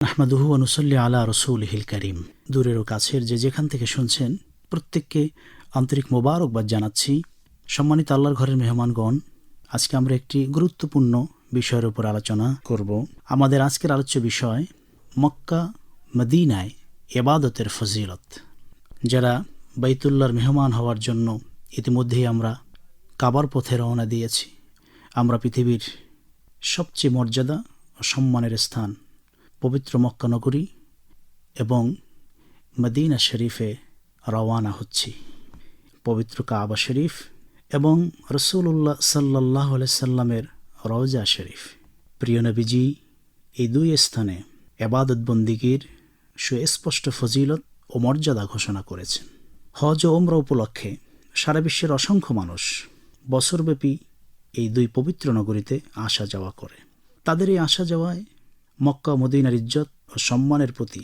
আহমদুহু অনুসল্লি আলা রসুল হিল করিম। দূরের ও কাছের যে যেখান থেকে শুনছেন, প্রত্যেককে আন্তরিক মোবারকবাদ জানাচ্ছি। সম্মানিত আল্লাহর ঘরের মেহমানগণ, আজকে আমরা একটি গুরুত্বপূর্ণ বিষয়ের উপর আলোচনা করব। আমাদের আজকের আলোচ্য বিষয়, মক্কা মদিনায় এবাদতের ফজিলত। যারা বাইতুল্লার মেহমান হওয়ার জন্য ইতিমধ্যেই আমরা কাবার পথে রওনা দিয়েছি, আমরা পৃথিবীর সবচেয়ে মর্যাদা ও সম্মানের স্থান। পবিত্র মক্কা নগরী এবং মদিনা শরীফে রওয়ানা হচ্ছি। পবিত্র কাবা শরীফ এবং রসুল্লাহ সাল্লাহ সাল্লামের রওজা শরীফ। প্রিয় নবীজি, এই দুই স্থানে এবাদত বন্দিগির সুস্পষ্ট ফজিলত ও মর্যাদা ঘোষণা করেছেন। হজ ও ওমরা উপলক্ষে সারা বিশ্বের অসংখ্য মানুষ বছরব্যাপী এই দুই পবিত্র নগরীতে আসা যাওয়া করে। তাদের এই আসা যাওয়ায় মক্কা মদিনার ইজ্জত ও সম্মানের প্রতি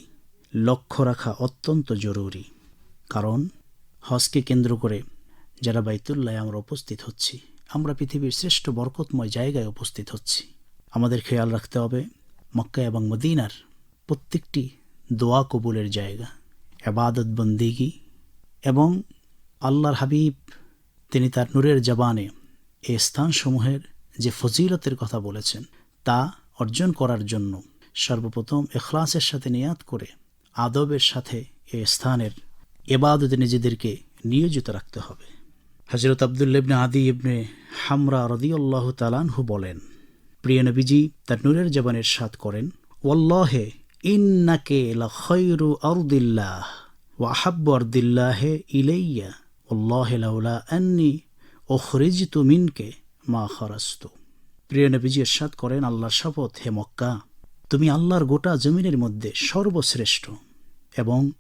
লক্ষ্য রাখা অত্যন্ত জরুরি। কারণ হজকে কেন্দ্র করে যারা বাইতুল্লায় আমরা উপস্থিত হচ্ছি, আমরা পৃথিবীর শ্রেষ্ঠ বরকতময় জায়গায় উপস্থিত হচ্ছি। আমাদের খেয়াল রাখতে হবে, মক্কা এবং মদিনার প্রত্যেকটি দোয়া কবুলের জায়গা, এবাদত বন্দিগি এবং আল্লাহর হাবিব, তিনি তার নূরের জবানে এই স্থানসমূহের যে ফজিলতের কথা বলেছেন, তা অর্জন করার জন্য সর্বপ্রথম এখলাসের সাথে নিয়াত করে, আদবের সাথে এ স্থানের এবাদতে নিজেদেরকে নিয়োজিত রাখতে হবে। হজরত আবদুল্লেবনে আদি ইবনে হামরা রদিউল্লাহ তালানহু বলেন, প্রিয় নবীজি, তার নূরের জবানের সাত করেন ওল্লাহে ইন্নাকে খৈরু আরদিল্লাহ ও আরদিল্লাহে ইলাইয়া ওল্লাহে লাউলা আন্নি ও খরিজিতু মিনকে মা খরাস্তু প্রিয় নবীজি এরশাদ করেন, আল্লাহর শপথ, হে মক্কা, তুমি আল্লাহর গোটা জমিনের মধ্যে সর্বশ্রেষ্ঠ এবং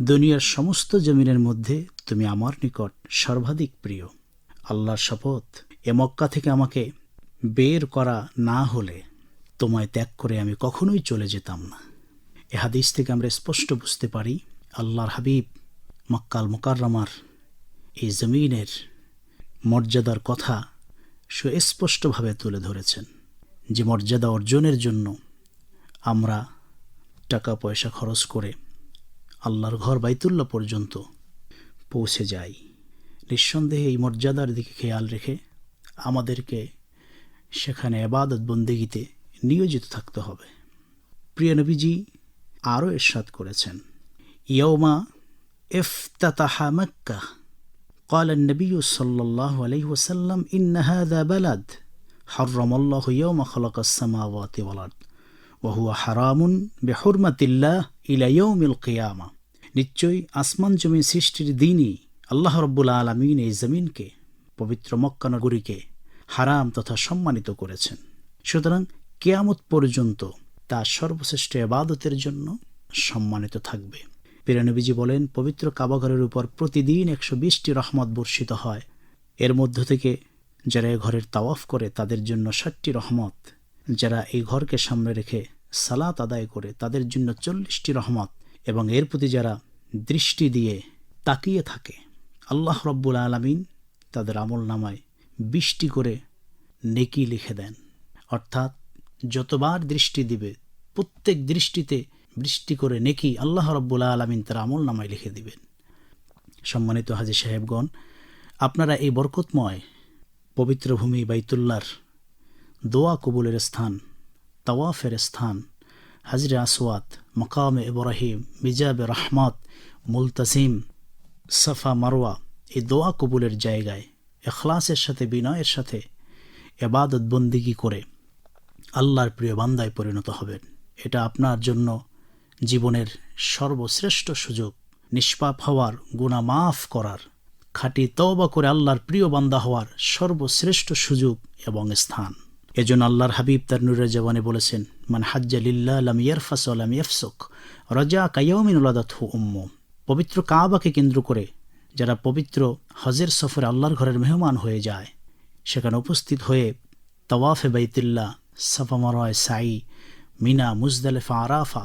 দুনিয়ার সমস্ত জমিনের মধ্যে তুমি আমার নিকট সর্বাধিক প্রিয়। আল্লাহর শপথ, এ মক্কা থেকে আমাকে বের করা না হলে তোমায় ত্যাগ করে আমি কখনোই চলে যেতাম না। এ হাদিস থেকে আমরা স্পষ্ট বুঝতে পারি, আল্লাহর হাবিব মক্কাল মোকাররমার এই জমিনের মর্যাদার কথা সুস্পষ্টভাবে তুলে ধরেছেন যে মর্যাদা অর্জনের জন্য আমরা টাকা পয়সা খরচ করে আল্লাহর ঘর বাইতুল্লাহ পর্যন্ত পৌঁছে যাই। নিঃসন্দেহে এই মর্যাদার দিকে খেয়াল রেখে আমাদেরকে সেখানে আবাদত বন্দেগিতে নিয়োজিত থাকতে হবে। প্রিয় নবীজি আরও এরশাদ করেছেন ইয়ৌমা ইফতাতাহা মক্কা قال النبي صلى الله عليه وسلم إن هذا بلد حرم الله يوم خلق السماوات والأرض وهو حرام بحرمة الله إلى يوم القيامة নিশ্চয়ই আসমান জমিন সৃষ্টির দিনই আল্লাহ রব্বুল আলমিন এই জমিনকে পবিত্র মক্কানগরীকে হারাম তথা সম্মানিত করেছেন সুতরাং কেয়ামত পর্যন্ত তা সর্বশ্রেষ্ঠ এবাদতের জন্য সম্মানিত থাকবে পেরানবীজি বলেন, পবিত্র কাবাঘরের উপর প্রতিদিন একশো বিশটি রহমত বর্ষিত হয়। এর মধ্য থেকে যারা এ ঘরের তাওয়াফ করে, তাদের জন্য ষাটটি রহমত। যারা এই ঘরকে সামনে রেখে সালাত আদায় করে, তাদের জন্য চল্লিশটি রহমত। এবং এর প্রতি যারা দৃষ্টি দিয়ে তাকিয়ে থাকে, আল্লাহ রব্বুল আলমিন তাদের আমল নামায় বৃষ্টি করে নেকি লিখে দেন। অর্থাৎ যতবার দৃষ্টি দিবে, প্রত্যেক দৃষ্টিতে বৃষ্টি করে নেকি আল্লাহ রব্বুল আলমিন তার আমল নামায় লিখে দিবেন। সম্মানিত হাজি সাহেবগণ, আপনারা এই বরকতময় পবিত্র ভূমি বাইতুল্লার দোয়া কবুলের স্থান, তাওয়াফের স্থান, হাজরে আসওয়াত, মকামে ইব্রাহিম, মিজাবে রহমত, মুলতাসিম, সাফা মারোয়া এই দোয়া কবুলের জায়গায় এখলাসের সাথে, বিনয়ের সাথে এবাদত বন্দিগি করে আল্লাহর প্রিয় বান্দায় পরিণত হবেন। এটা আপনার জন্য জীবনের সর্বশ্রেষ্ঠ সুযোগ, নিষ্পাপ হওয়ার গুণা মাফ করার, খাঁটি তওবা করে আল্লাহর প্রিয় বান্দা হওয়ার সর্বশ্রেষ্ঠ সুযোগ এবং স্থান। এজন্য আল্লাহর হাবিব তার নুরের জবানে বলেছেন, মান হাজ্জা আলাম ইয়ারফাস আলাম ইয়াফসুক রাজা কাইয়মিন উলাদাতহু উম্ম পবিত্র কাবাকে কেন্দ্র করে যারা পবিত্র হজের সফরে আল্লাহর ঘরের মেহমান হয়ে যায়, সেখানে উপস্থিত হয়ে তওয়াফে বাইতুল্লাহ সাফামারয় সাই মিনা, মুজদালেফা, আরাফা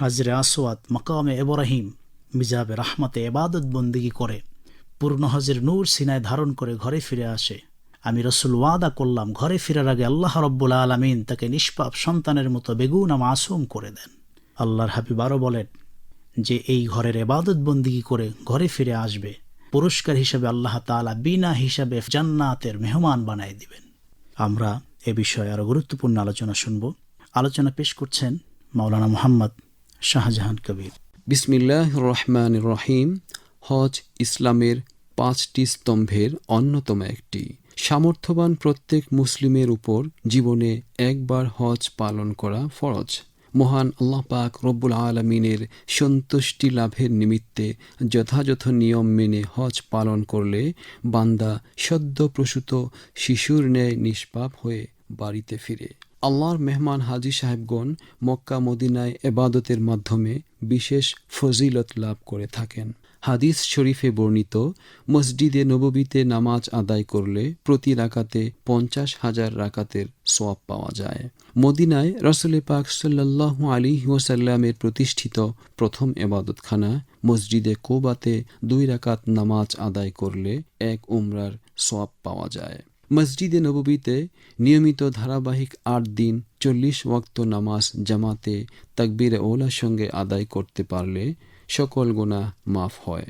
হাজরে আসওয়াত মকামে এবরাহিম মিজাবে রাহমাতে এবাদত বন্দিগি করে, পূর্ণ হজের নূর সিনায় ধারণ করে ঘরে ফিরে আসে। আমি রসুল ওয়াদা করলাম, ঘরে ফেরার আগে আল্লাহ রব্বুল আলমিন তাকে নিষ্পাপ সন্তানের মতো বেগুনা মাসুম করে দেন। আল্লাহর হাবিব আরও বলেন, যে এই ঘরের এবাদত বন্দিগি করে ঘরে ফিরে আসবে, পুরস্কার হিসেবে আল্লাহ তাআলা বিনা হিসাবে জান্নাতের মেহমান বানাই দিবেন। আমরা এ বিষয়ে আরও গুরুত্বপূর্ণ আলোচনা শুনব। আলোচনা পেশ করছেন মাওলানা মোহাম্মদ শাহজাহান কবির। বিসমিল্লাহ রহমান রহিম। হজ ইসলামের পাঁচটি স্তম্ভের অন্যতম একটি। সামর্থ্যবান প্রত্যেক মুসলিমের উপর জীবনে একবার হজ পালন করা ফরজ। মহান আল্লাহ পাক রব্বুল আলমিনের সন্তুষ্টি লাভের নিমিত্তে যথাযথ নিয়ম মেনে হজ পালন করলে বান্দা সদ্য প্রসূত শিশুর ন্যায় নিষ্পাপ হয়ে বাড়িতে ফিরে। আল্লাহর মেহমান হাজি সাহেবগণ মক্কা, মদিনায় এবাদতের মাধ্যমে বিশেষ ফজিলত লাভ করে থাকেন। হাদিস শরীফে বর্ণিত, মসজিদে নববীতে নামাজ আদায় করলে প্রতি রাকাতে পঞ্চাশ হাজার রাকাতের সোয়াব পাওয়া যায়। মদিনায় রসুলে পাক সাল্লাহ আলী ওয়াসাল্লামের প্রতিষ্ঠিত প্রথম এবাদতখানা, মসজিদে কোবাতে দুই রাকাত নামাজ আদায় করলে এক উমরার সোয়াব পাওয়া যায়। মসজিদে নববীতে নিয়মিত ধারাবাহিক আট দিন চল্লিশ ওয়াক্ত নামাজ জামাতে তাকবির ওলার সঙ্গে আদায় করতে পারলে সকল গোনা মাফ হয়।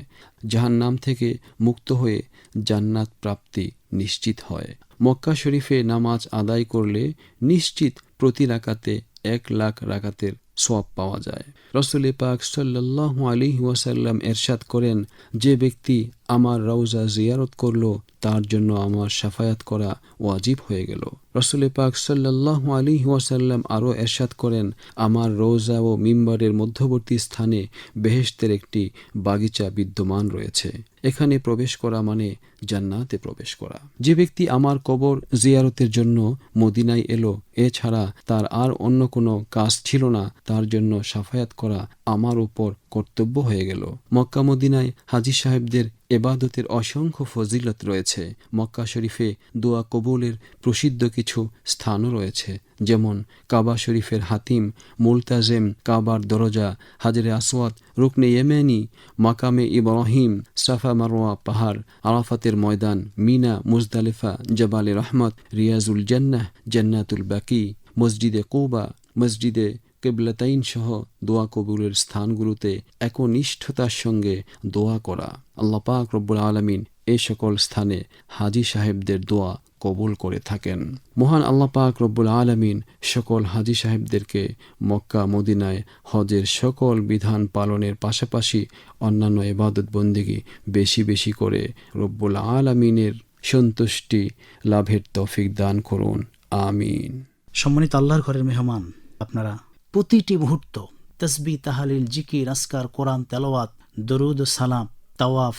জাহান্নাম থেকে মুক্ত হয়ে জান্নাত প্রাপ্তি নিশ্চিত হয়। মক্কা শরীফে নামাজ আদায় করলে নিশ্চিত প্রতি রাকাতে এক লাখ রাকাতের সব পাওয়া যায়। রসুল পাক সাল্লাহ আলী ওয়াসাল্লাম এরশাদ করেন, যে ব্যক্তি আমার রওজা জিয়ারত করল তার জন্য আমার সাফায়াত করা ওয়াজিব হয়ে গেল। রসুল পাক সাল্লাহ আলী ওয়াসাল্লাম আরও এরশাদ করেন, আমার রোজা ও মিম্বারের মধ্যবর্তী স্থানে বেহেশতের একটি বাগিচা বিদ্যমান রয়েছে। এখানে প্রবেশ করা মানে জান্নাতে প্রবেশ করা। যে ব্যক্তি আমার কবর জিয়ারতের জন্য মদিনায় এলো, এছাড়া তার আর অন্য কোনো কাজ ছিল না, তার জন্য সাফায়াত করা আমার উপর কর্তব্য হয়ে গেল। মক্কা মদিনায় হাজি সাহেবদের এবাদতের অসংখ্য ফজিলত রয়েছে। মক্কা শরীফে দোয়া কবুলের প্রসিদ্ধ কিছু স্থানও রয়েছে, যেমন কাবা শরীফের হাতিম, মুলতাজেম, কাবার দরজা, হাজরে আসওয়াত রুকনে ইয়েমেনি, মাকামে ইব্রাহিম, সাফা মারোয়া পাহাড়, আরাফাতের ময়দান, মিনা, মুজদালিফা, জবালে রহমত, রিয়াজুল জান্নাহ, জান্নাতুল বাকি, মসজিদে কৌবা, মসজিদে কেবলাতাইন সহ দোয়া কবুলের স্থানগুলোতে একনিষ্ঠতার সঙ্গে দোয়া করা। আল্লাহ পাক রব্বুল আলমিন এ সকল স্থানে হাজি সাহেবদের দোয়া কবুল করে থাকেন। মহান আল্লাহ পাক রব্বুল আলমিন সকল হাজি সাহেবদেরকে মক্কা, মদিনায় হজের সকল বিধান পালনের পাশাপাশি অন্যান্য এবাদত বন্দিগি বেশি বেশি করে রব্বুল আলমিনের সন্তুষ্টি লাভের তৌফিক দান করুন। আমিন। সম্মানিত আল্লাহর ঘরের মেহমান, আপনারা প্রতিটি মুহূর্ত তসবি, তাহালিল, জিকির আসকার কোরআন, তেলাওয়াত, দরুদ, সালাম, তাওয়াফ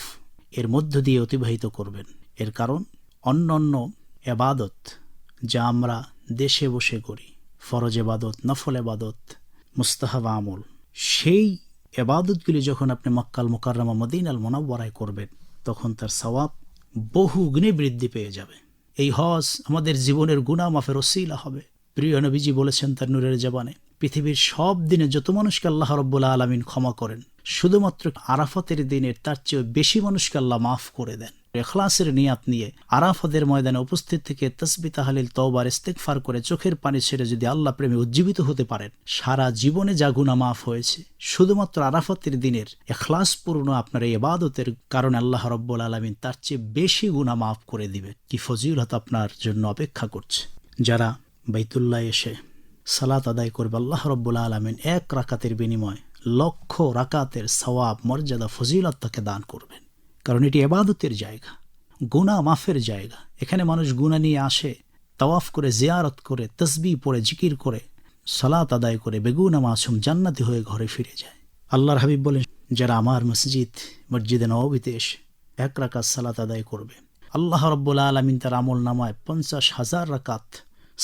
এর মধ্য দিয়ে অতিবাহিত করবেন। এর কারণ অন্য অন্য এবাদত যা আমরা দেশে বসে করি, ফরজ এবাদত, নফল এবাদত, মুস্তাহাব আমল, সেই এবাদতগুলি যখন আপনি মক্কাল মোকাররমা মদিন আল মোনাব্বরায় করবেন, তখন তার সওয়াব বহু গুণে বৃদ্ধি পেয়ে যাবে। এই হজ আমাদের জীবনের গুণা মাফের ওসিলা হবে। প্রিয় নবীজি বলেছেন তার নূরের জবানে পৃথিবীর সব দিনে যত মানুষকে আল্লাহ রব্বুল্লা আলমিন ক্ষমা করেন, শুধুমাত্র আরাফাতের দিনের তার চেয়ে বেশি মানুষকে আল্লাহ মাফ করে দেন। এখলাসের নিয়াত নিয়ে আরাফাদের ময়দানে উপস্থিত থেকে তসবি তাহালিল তওবার ইস্তেকফার করে চোখের পানি ছেড়ে যদি আল্লাহ প্রেমে উজ্জীবিত হতে পারেন, সারা জীবনে যা গুণা মাফ হয়েছে, শুধুমাত্র আরাফাতের দিনের এখলাসপূর্ণ আপনার এই এবাদতের কারণে আল্লাহ রব্বুল আলমিন তার চেয়ে বেশি গুণা মাফ করে দিবে। কি ফজিলত আপনার জন্য অপেক্ষা করছে? যারা বাইতুল্লাহ এসে সালাত আদায় করবে আল্লাহ রব্বুল্লা আলমিন এক রাকাতের বিনিময় লক্ষ রাকাতের সওয়াব, মর্যাদা, ফজিলত তাকে দান করবেন। কারণ এটি এবাদতের জায়গা গুণা মাফের জায়গা। এখানে মানুষ গুণা নিয়ে আসে, তাওয়াফ করে, জিয়ারত করে তসবি পড়ে, জিকির করে, সালাত আদায় করে, বেগুনা মাসুম জান্নাতি হয়ে ঘরে ফিরে যায়। আল্লাহর হাবিব বলেন, যারা আমার মসজিদ, মসজিদে নবীতে এক রাকাত সালাত আদায় করবে, আল্লাহ রব্বুল্লা আলমিন তার আমল নামায় পঞ্চাশ হাজার রাকাত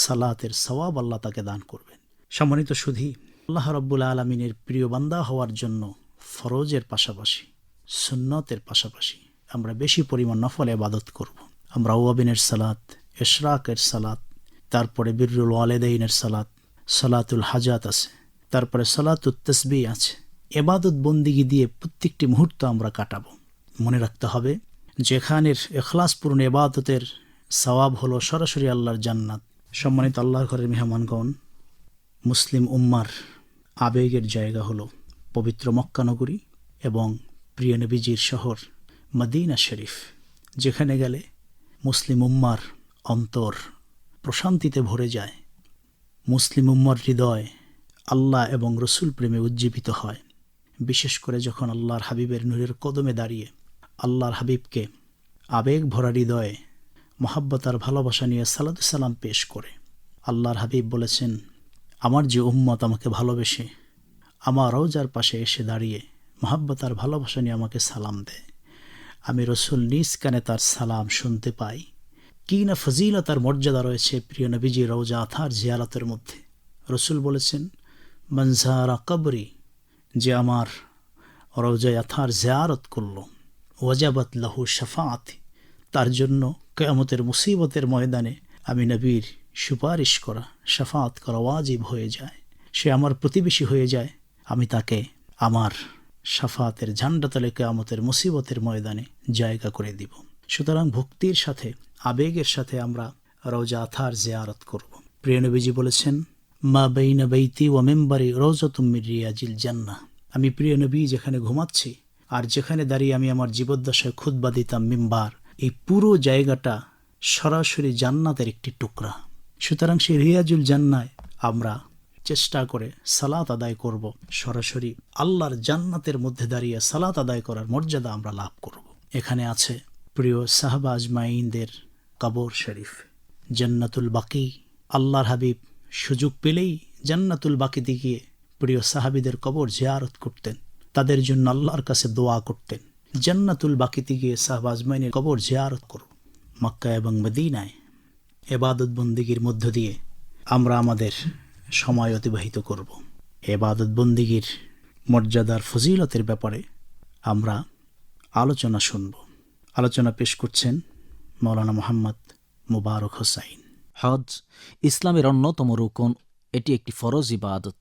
সালাতের সওয়াব আল্লাহ তাকে দান করবেন। সম্মানিত সুধী, আল্লাহ রব্বুল আলমিনের প্রিয় বান্দা হওয়ার জন্য ফরজের পাশাপাশি, সুন্নতের পাশাপাশি আমরা বেশি পরিমাণ নফল আবাদত করব। আমরা ওয়াবিনের সালাত এশরাকের সালাত, তারপরে বিরুল ওয়ালেদাইনের সালাত, সালাতুল হাজাত আছে, তারপরে সালাতুল তসবি আছে। এবাদত বন্দিগি দিয়ে প্রত্যেকটি মুহূর্ত আমরা কাটাবো। মনে রাখতে হবে, যেখানের এখলাসপূর্ণ এবাদতের সওয়াব হলো সরাসরি আল্লাহর জান্নাত। সম্মানিত আল্লাহর ঘরের মেহমানগণ, মুসলিম উম্মার আবেগের জায়গা হলো পবিত্র মক্কানগরী এবং প্রিয় নবীজির শহর মদিনা শরীফ, যেখানে গেলে মুসলিম উম্মার অন্তর প্রশান্তিতে ভরে যায়। মুসলিম উম্মার হৃদয় আল্লাহ এবং রসুল প্রেমে উজ্জীবিত হয়। বিশেষ করে যখন আল্লাহর হাবিবের নূরের কদমে দাঁড়িয়ে আল্লাহর হাবিবকে আবেগ ভরা হৃদয়ে মহাব্বতার ভালোবাসা নিয়ে সালাম পেশ করে। আল্লাহর হাবিব বলেছেন, আমার যে উম্মত আমাকে ভালোবেসে, আমার রোজার পাশে এসে দাঁড়িয়ে মহাব্বতার ভালোবাসা নিয়ে আমাকে সালাম দেয়। আমি রসুল নিজ কানে তার সালাম শুনতে পাই। কি না ফজিল তার মর্যাদা রয়েছে প্রিয় নবীজি রওজা আথার জিয়ারতের মধ্যে। রসুল বলেছেন মনজারা কবরি, যে আমার রওজায় আথার জিয়ারত করল, ওয়াজাবাত লাহু শাফাত তার জন্য কেয়ামতের মুসিবতের ময়দানে আমি নবীর সুপারিশ করা, শাফাত করা ওয়াজিব হয়ে যায়। সে আমার প্রতিবেশী হয়ে যায়। আমি তাকে আমার সাফাতের ঝান্ডাতলে কেয়ামতের মুসিবতের ময়দানে জায়গা করে দিব। সুতরাং ভক্তির সাথে, আবেগের সাথে আমরা রোজা আথার জিয়ারত করব। প্রিয় নবীজি বলেছেন, মা বেইনা বেইতি ও মেম্বারি রোজা তুমির রিয়াজিল জান্না আমি প্রিয় নবী, যেখানে ঘুমাচ্ছি, আর যেখানে দাঁড়িয়ে আমি আমার জীবদ্দশায় খুদ্া দিতাম মিম্বার এই পুরো জায়গাটা সরাসরি জান্নাতের একটি টুকরা। সুতরাং সেই রিয়াজুল জান্নায় আমরা চেষ্টা করে সালাত আদায় করব। সরাসরি আল্লাহর জান্নাতের মধ্যে দাঁড়িয়ে সালাত আদায় করার মর্যাদা আমরা লাভ করব। এখানে আছে প্রিয় সাহাবা আজমাইনদের কবর শরীফ। জান্নাতুল বাকি, আল্লাহর হাবিব সুযোগ পেলেই জান্নাতুল বাকিতে গিয়ে প্রিয় সাহাবিদের কবর জিয়ারত করতেন। তাদের জন্য আল্লাহর কাছে দোয়া করতেন। জান্নাতুল বাকিতে গিয়ে সাহাবা আজমাইনের কবর জিয়ারত করব মক্কা এবং মদিনায় এবাদত বন্দিগির মধ্য দিয়ে আমরা আমাদের সময় অতিবাহিত করব। এবাদত বন্দিগির মর্যাদার ফজিলতের ব্যাপারে আমরা আলোচনা শুনব। আলোচনা পেশ করছেন মৌলানা মোহাম্মদ মুবারক হোসাইন। হজ ইসলামের অন্যতম রুকন, এটি একটি ফরজ ইবাদত,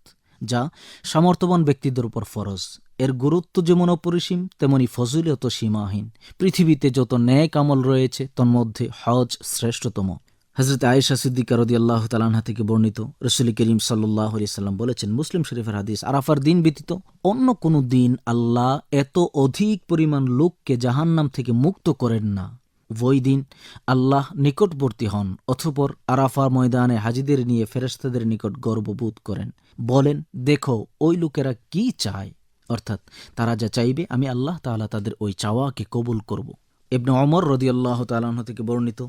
যা সামর্থ্যবান ব্যক্তিদের উপর ফরজ। এর গুরুত্ব যেমন অপরিসীম, তেমনি ফজিলত সীমাহীন। পৃথিবীতে যত ন্যায় আমল রয়েছে, তন্মধ্যে হজ শ্রেষ্ঠতম। হজরত আয়েশা সিদ্দিকা রদি আল্লাহ তালাহা থেকে বর্ণিত রসুল করিম সাল্লাহ সাল্লাম বলেছেন, মুসলিম শরীফের হাদিস আরাফার দিন ব্যতীত অন্য কোনো দিন আল্লাহ এত অধিক পরিমাণ লোককে জাহান্নাম থেকে মুক্ত করেন না। ওই দিন আল্লাহ নিকটবর্তী হন, অথপর আরাফা ময়দানে হাজিদের নিয়ে ফেরেস্তাদের নিকট গর্ববোধ করেন। বলেন, দেখো, ওই লোকেরা কি চায়? অর্থাৎ তারা যা চাইবে, আমি আল্লাহ তাআলা তাদের ওই চাওয়াকে কবুল করব। ইবনে অমর রদি আল্লাহ তালাহ থেকে বর্ণিত,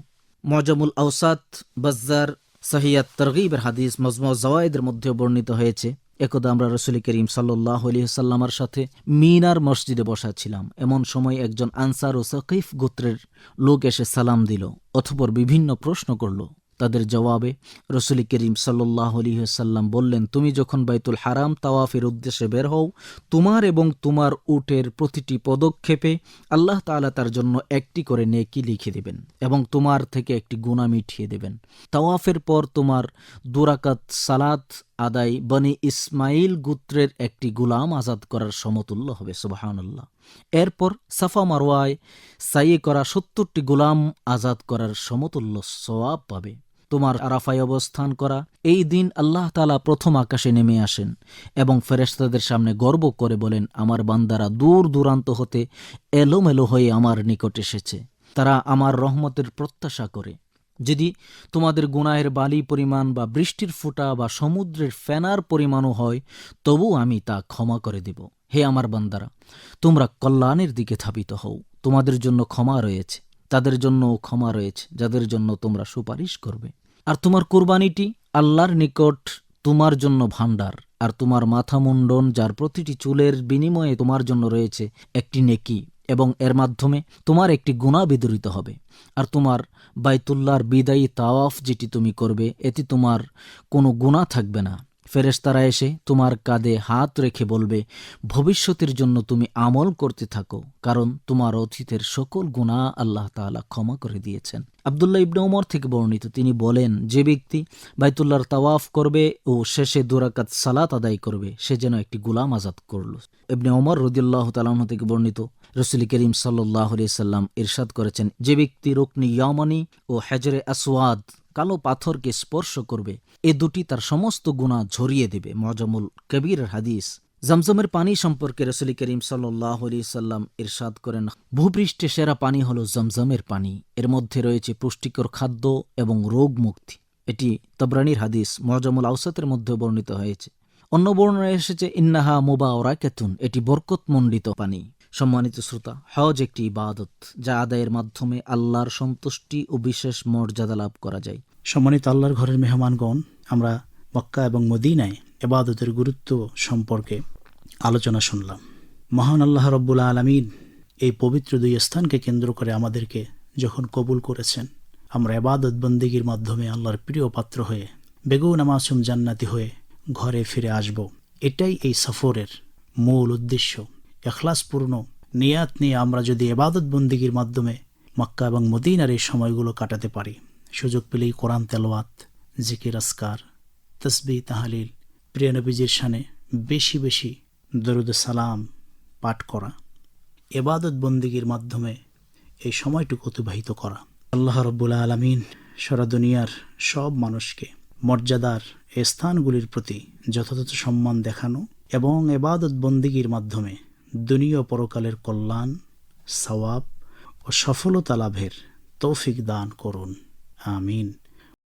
মজামুল আউসাদ বাজ্জার সাহিয়াত তরগিবের হাদিস মজমু জওয়াইদের মধ্যে বর্ণিত হয়েছে, একদা আমরা রসুল করিম সাল্লাহ সাল্লামার সাথে মিনার মসজিদে বসা ছিলাম। এমন সময় একজন আনসার ও সকিফ গোত্রের লোক এসে সালাম দিল অথপর বিভিন্ন প্রশ্ন করল তাদের জবাবে রসুল করিম সাল্লাহ সাল্লাম বললেন, তুমি যখন বাইতুল হারাম তাওয়াফের উদ্দেশ্যে বের হও, তোমার এবং তোমার উটের প্রতিটি পদক্ষেপে আল্লাহ তাআলা তার জন্য একটি করে নেকি লিখে দেবেন এবং তোমার থেকে একটি গুণা মিঠিয়ে দেবেন। তাওয়াফের পর তোমার দুরাকাত সালাত আদায় বনি ইসমাইল গোত্রের একটি গুলাম আজাদ করার সমতুল্য হবে, সুবাহানুল্লাহ। এরপর সাফা মারোয়ায় সাইয়ে করা সত্তরটি গুলাম আজাদ করার সমতুল্য সওয়াব পাবে। তোমার আরাফায় অবস্থান করা। এই দিন আল্লাহ তালা প্রথম আকাশে নেমে আসেন এবং ফেরেশতাদের সামনে গর্ব করে বলেন, আমার বান্দারা দূর দূরান্ত হতে এলোমেলো হয়ে আমার নিকট এসেছে। তারা আমার রহমতের প্রত্যাশা করে। যদি তোমাদের গুনাহের বালি পরিমাণ বা বৃষ্টির ফোঁটা বা সমুদ্রের ফেনার পরিমাণও হয়, তবু আমি তা ক্ষমা করে দেব। হে আমার বান্দারা, তোমরা কল্যাণের দিকে ধাবিত হও। তোমাদের জন্য ক্ষমা রয়েছে। তাদের জন্যও ক্ষমা রয়েছে, যাদের জন্য তোমরা সুপারিশ করবে। আর তোমার কোরবানিটি আল্লাহর নিকট তোমার জন্য ভাণ্ডার, আর তোমার মাথা মুন্ডন যার প্রতিটি চুলের বিনিময়ে তোমার জন্য রয়েছে একটি নেকি, এবং এর মাধ্যমে তোমার একটি গুণা বিদরিত হবে। আর তোমার বাইতুল্লাহর বিদায়ী তাওয়াফ যেটি তুমি করবে, এতে তোমার কোনো গুণা থাকবে না। ফেরেশতারা এসে তোমার কাঁধে হাত রেখে বলবে, ভবিষ্যতের জন্য তুমি আমল করতে থাকো, কারণ তোমার অতীতের সকল গুণা আল্লাহ তাআলা ক্ষমা করে দিয়েছেন। আবদুল্লাহ ইবনে ওমর থেকে বর্ণিত তিনি বলেন, যে ব্যক্তি বাইতুল্লাহর তাওয়াফ করবে ও শেষে দুরাকাত সালাত আদায় করবে, সে যেন একটি গুলাম আজাদ করল। ইবনে ওমর রদিয়াল্লাহ তালাহ থেকে বর্ণিত, রসুল করিম সাল্লাহ সাল্লাম ইরশাদ করেছেন, যে ব্যক্তি রুকনি ইয়ামানি ও হেজরে আসওয়াদ কালো পাথরকে স্পর্শ করবে। এ দুটি তার সমস্ত গুণা ঝরিয়ে দেবে। মজামুল কবির হাদিস। জমজমের পানি সম্পর্কে রসুল করিম সাল্লাহ সাল্লাম ইরশাদ করেন, ভূপৃষ্ঠে সেরা পানি হল জমজমের পানি। এর মধ্যে রয়েছে পুষ্টিকর খাদ্য এবং রোগ মুক্তি। এটি তবরানির হাদিস। মজামুল আউসাতের মধ্যে বর্ণিত হয়েছে। অন্য বর্ণনা এসেছে, ইন্নাহা মোবা ওরা কেতুন এটি বরকতমণ্ডিত পানি। সম্মানিত শ্রোতা, হজ একটি ইবাদত যা আদায়ের মাধ্যমে আল্লাহর সন্তুষ্টি ও বিশেষ মর্যাদা লাভ করা যায়। সম্মানিত আল্লাহর ঘরের মেহমানগণ, আমরা মক্কা এবং মদিনায় এবাদতের গুরুত্ব সম্পর্কে আলোচনা শুনলাম। মহান আল্লাহ রব্বুল আলমিন এই পবিত্র দুই স্থানকে কেন্দ্র করে আমাদেরকে যখন কবুল করেছেন, আমরা এবাদত বন্দিগির মাধ্যমে আল্লাহর প্রিয় পাত্র হয়ে, বেগুন মাসুম জান্নাতি হয়ে ঘরে ফিরে আসব। এটাই এই সফরের মূল উদ্দেশ্য। এখলাসপূর্ণ নিয়াত নিয়ে আমরা যদি এবাদত বন্দিগির মাধ্যমে মক্কা এবং মদিনার এই সময়গুলো কাটাতে পারি, সুযোগ পেলেই কোরআন তেলোয়াত জিকির আসকার তসবি তাহালিল, প্রিয় নবীজির শানে বেশি বেশি দরুদ সালাম পাঠ করা, এবাদত বন্দিগির মাধ্যমে এই সময়টুকু অতিবাহিত করা। আল্লাহ রব্বুল আলমিন সারা দুনিয়ার সব মানুষকে মর্যাদার স্থানগুলির প্রতি যথাযথ সম্মান দেখানো এবং এবাদত বন্দিগির মাধ্যমে দুনিয়া পরকালের কল্যাণ সওয়াব ও সফলতা লাভের তৌফিক দান করুন। আমিন।